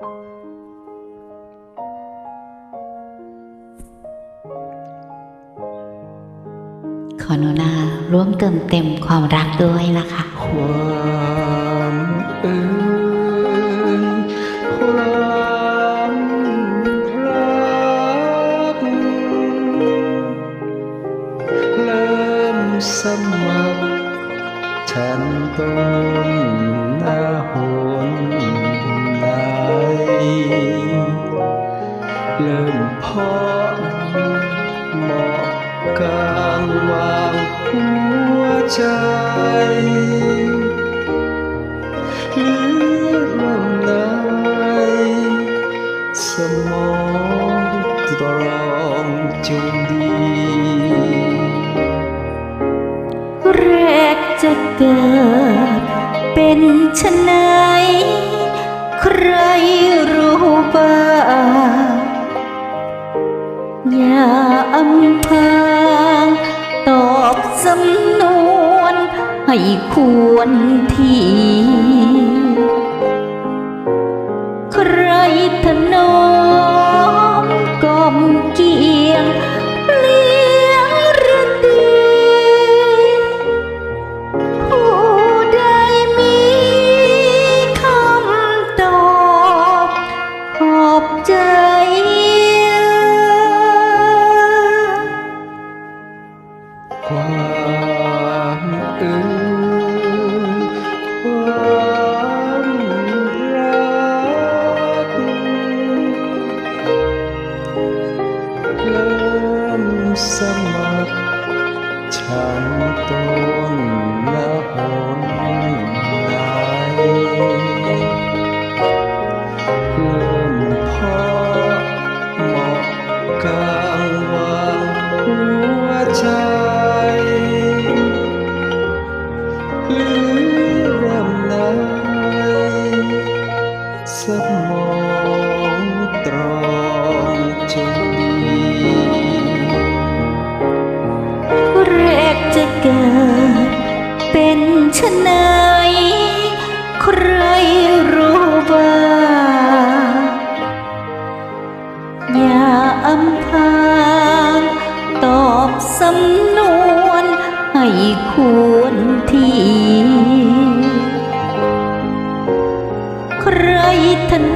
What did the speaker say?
ขออนุนาร่วมเติมเต็มความรักด้วยนะคะ ความเอ่ยความรักเริ่มสมัครฉันต้นหน้าหนไหน พาะเหมาะกลางวางหัวใจหรือเริ่มไหนสมองตรองจงดี แรกจะเกิดเป็นชนไหนใครรู้บ้าง อย่าอำพรางตอบสำนวนให้ควรทีใครถนอมกอมเกียงเลี้ยงระดีผู้ใดมีคำตอบขอบใจ ค สมองตรองจงดีแรกจะเกิดเป็นชนไหนใครรู้บ้างอย่าอำพรางตอบสำนวนให้ควรที่ ร